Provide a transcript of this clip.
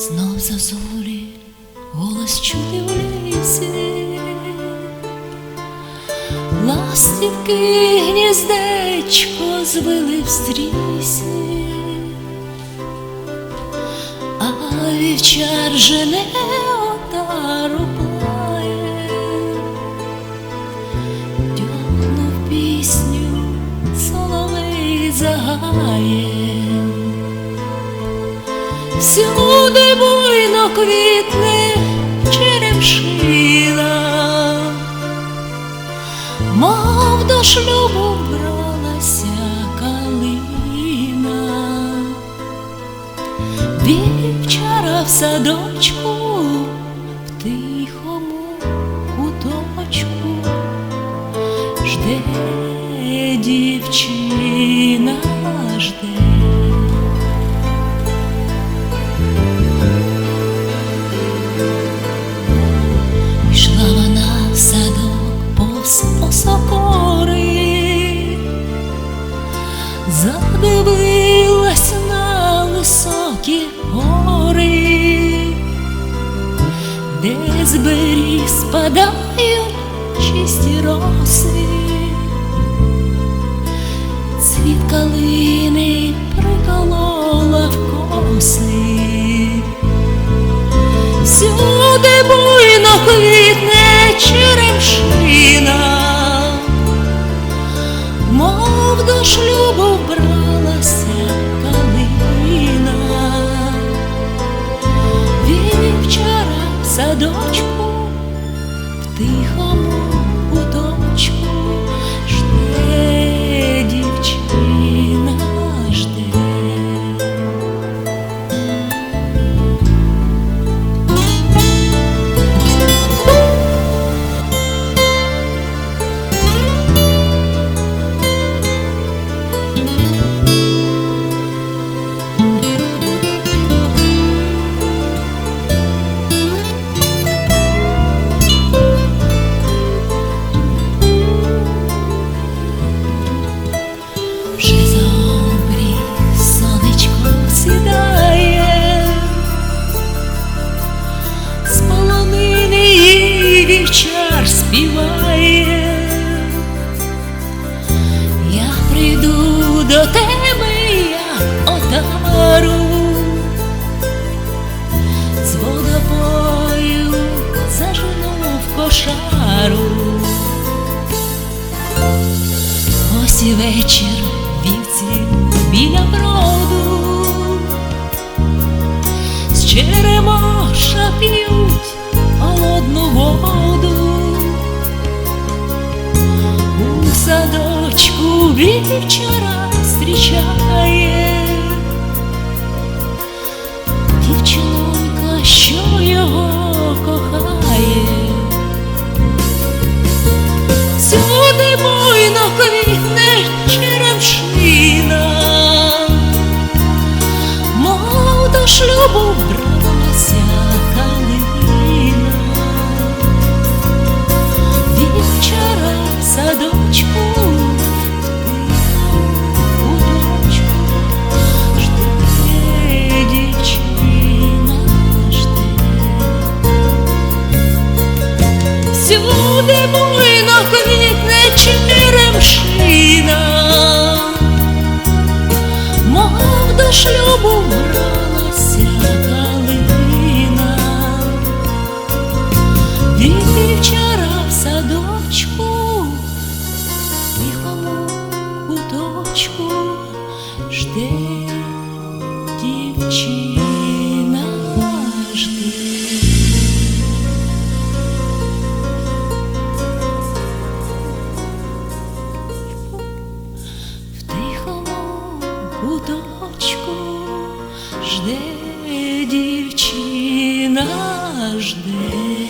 Знов зазорі голос чути в лісі, ластівки гніздечко звели в стрісі, а вівчар жене отару плає, дьогнув пісню, соловей загає. Всюди буйно квітне черемшина, мов до шлюбу бралася калина, вівчара в садочку, в тихому куточку жде дівчина жде. Повз осокори, задивилась на високі гори, де з беріг спадають чисті роси, цвіт до тебе, я отару, з водопою зажену в кошару. Ось і вечір вівці біля броду, з черемоша п'ють холодну воду, у садочку вівчара зустрічає. Дівчинонька, що його кохає. сюди буйно квітне черемшина, мов до шлюбу бралася жде.